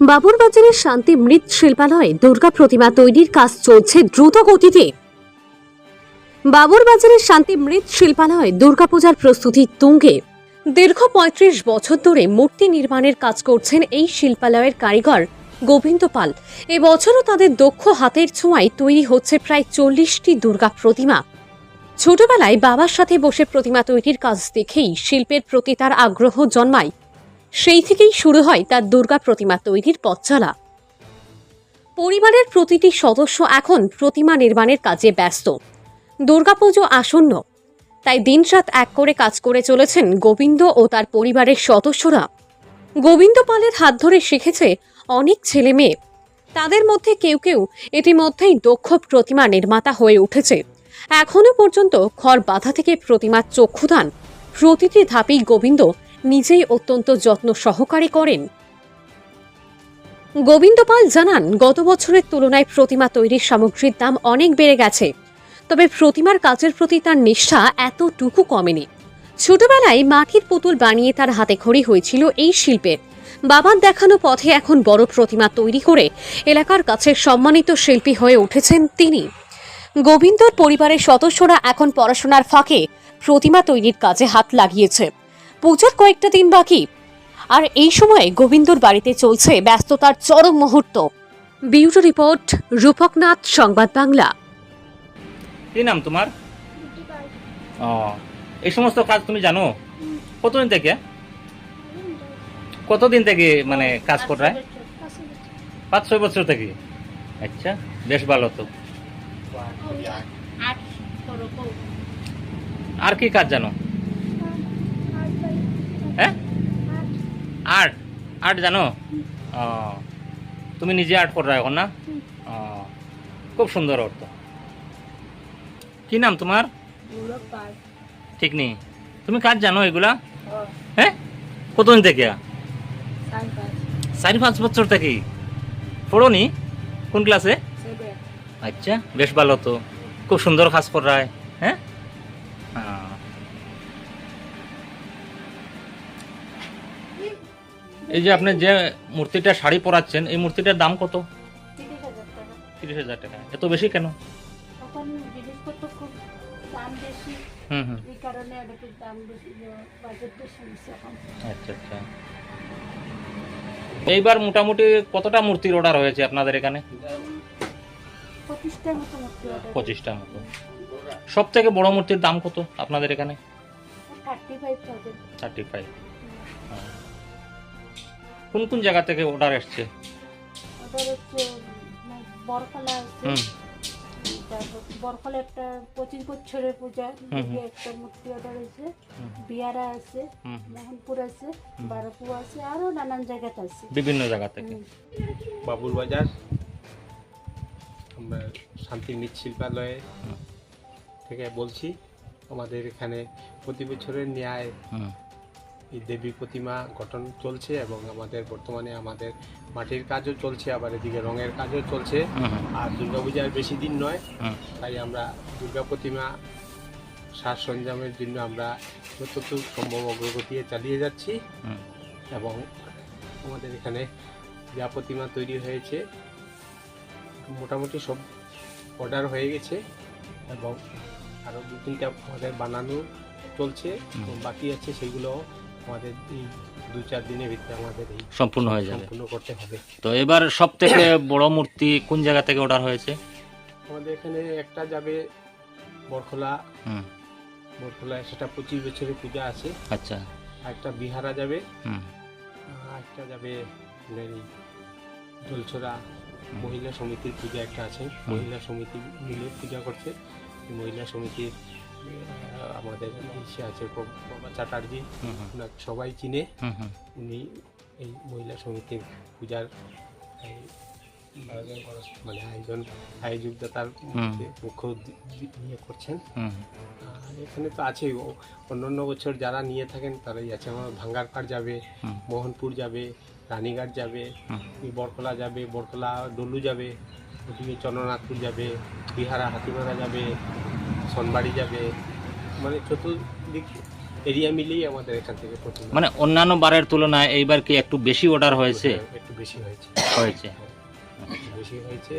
বাবুরবাজারের শান্তি মৃৎ শিল্পালয়ে দুর্গা প্রতিমা তৈরির কাজ চলছে দ্রুত গতিতে বাবুরবাজারের শান্তি মৃৎ শিল্পালয়ে দুর্গাপূজার প্রস্তুতি তুঙ্গে। দীর্ঘ পঁয়ত্রিশ বছর ধরে মূর্তি নির্মাণের কাজ করছেন এই শিল্পালয়ের কারিগর গোবিন্দ পাল। এবছরও তাদের দক্ষ হাতের ছোঁয়ায় তৈরি হচ্ছে প্রায় চল্লিশটি দুর্গা প্রতিমা। ছোটবেলায় বাবার সাথে বসে প্রতিমা তৈরির কাজ দেখেই শিল্পের প্রতি তার আগ্রহ জন্মায়। সেই থেকেই শুরু হয় তার দুর্গা প্রতিমা তৈরির পথ চলা। পরিবারের প্রতিটি সদস্য এখন প্রতিমা নির্মাণের কাজে ব্যস্ত। দুর্গাপুজো আসন্ন। তাই দিনরাত এক করে কাজ করে চলেছেন গোবিন্দ ও তার পরিবারের সদস্যরা। গোবিন্দ পালের হাত ধরে শিখেছে অনেক ছেলে মেয়ে। তাদের মধ্যে কেউ কেউ ইতিমধ্যেই দক্ষ প্রতিমা নির্মাতা হয়ে উঠেছে। এখনও পর্যন্ত খড় বাধা থেকে প্রতিমার চক্ষুদান প্রতিটি ধাপেই গোবিন্দ নিজেই অত্যন্ত যত্ন সহকারে করেন। গোবিন্দ পাল জানান, গত বছরের তুলনায় প্রতিমা তৈরির সামগ্রীর দাম অনেক বেড়ে গেছে। তবে প্রতিমার কাজের প্রতি তার নিষ্ঠা এতটুকু কমেনি। ছোটবেলায় মাটির পুতুল বানিয়ে তার হাতে খড়ি হয়েছিল এই শিল্পে বাবার দেখানো পথে এখন বড় প্রতিমা তৈরি করে এলাকার কাছে সম্মানিত শিল্পী হয়ে উঠেছেন তিনি। গোবিন্দর পরিবারের সদস্যরা এখন পড়াশোনার ফাঁকে প্রতিমা তৈরির কাজে হাত লাগিয়েছে। পুজোর কয়েকটা দিন বাকি। আর এই সময়ে গোবিন্দর বাড়িতে চলছে ব্যস্ততার চরম মুহূর্ত। বিউটি রিপোর্ট রূপকনাথ সংবাদ বাংলা। কি নাম তোমার? ও এই সমস্ত কাজ তুমি জানো? কতদিন থেকে? কতদিন থেকে মানে কাজ করায় পাঁচ ছয় বছর থেকে। আচ্ছা বেশ ভালো তো। আর কি কাজ জানো? আর্ট জানো? তুমি নিজে আর্ট করা এখন না? খুব সুন্দর অর্থ কি নাম তোমার? ঠিক নেই। তুমি কাজ জানো এগুলা? হ্যাঁ কতদিন থেকে? চারি পাঁচ বছর থেকে? পড়নি? কোন ক্লাসে আচ্ছা বেশ ভালো তো। খুব সুন্দর কাজ করায়। এই যে আপনি যে মূর্তিটা শাড়ি পরাচ্ছেন এই মূর্তিটার দাম কত? তিরিশ হাজার টাকা। এত বেশি কেন? হুম হুম। আচ্ছা আচ্ছা। এইবার মোটামুটি কতটা মূর্তির অর্ডার হয়েছে আপনাদের এখানে? পঁচিশটার মতো সব থেকে বড় মূর্তির দাম কত আপনাদের এখানে? থার্টি ফাইভ থার্টি ফাইভ কোন কোন জায়গা থেকে অর্ডার আসছে ওদের হচ্ছে বরফলা একটা পঁচিশ বছরের পূজা একটা মূর্তি অর্ডার হয়েছে। বিয়ারা আছে মোহনপুর আছে বারোপুর আছে আরও নানান জায়গাতে আছে। বিভিন্ন জায়গা থেকে। হুম। বাবুর বাজার আমরা শান্তি মৃৎ শিল্পালয়ে থেকে বলছি আমাদের এখানে প্রতি বছরের ন্যায় এই দেবী প্রতিমা গঠন চলছে এবং আমাদের বর্তমানে আমাদের মাটির কাজও চলছে আবার এদিকে রঙের কাজও চলছে। আর দুর্গাপূজার বেশি দিন নয় তাই আমরা দুর্গা প্রতিমা সাজ সরঞ্জামের জন্য আমরা যতটুকু সম্ভব অগ্রগতি চালিয়ে যাচ্ছি। এবং আমাদের এখানে যা প্রতিমা তৈরি হয়েছে মোটামুটি সব অর্ডার হয়ে গেছে এবং আরও দু তিনটা আমাদের বানানো চলছে। বাকি আছে সেগুলো আমাদের এই দু চার দিনের ভিতরে আমাদের এই সম্পূর্ণ হয়ে যাবে। সম্পূর্ণ করতে হবে। তো এবার সব থেকে বড় মূর্তি কোন জায়গা থেকে অর্ডার হয়েছে? আমাদের এখানে একটা যাবে বরখোলা। হুম। বরখোলায় সেটা পঁচিশ বছরের পূজা আছে। আচ্ছা। একটা বিহারা যাবে। হুম। একটা যাবে দোলছড়া মহিলা সমিতির পূজা একটা আছে। মহিলা সমিতি মিলে পূজা করছে। মহিলা সমিতির আমাদের ইসে আছে প্রভা চ্যাটার্জি। ওনাকে সবাই চিনে। উনি এই মহিলা সমিতির পূজার মানে আয়োজন আয়োজকদাতার মুখ্য নিয়ে করছেন। আর এখানে তো আছেই। অন্যান্য বছর যারা নিয়ে থাকেন তারাই আছে। আমার ভাঙ্গারপাড় যাবে মোহনপুর যাবে রানীঘাট যাবে। বরকলা যাবে বরকলা ডলু যাবে ওদিকে চন্দ্রনাথপুর যাবে বিহারা হাতিমারা যাবে সনবাড়ি যাবে। মানে চতুর্দিক এরিয়া মিলেই আমাদের এখান থেকে প্রথম মানে অন্যান্য বারের তুলনায় এইবার কি একটু বেশি অর্ডার হয়েছে? হ্যাঁ, একটু বেশি হয়েছে। হয়েছে। হ্যাঁ, বেশি হয়েছে।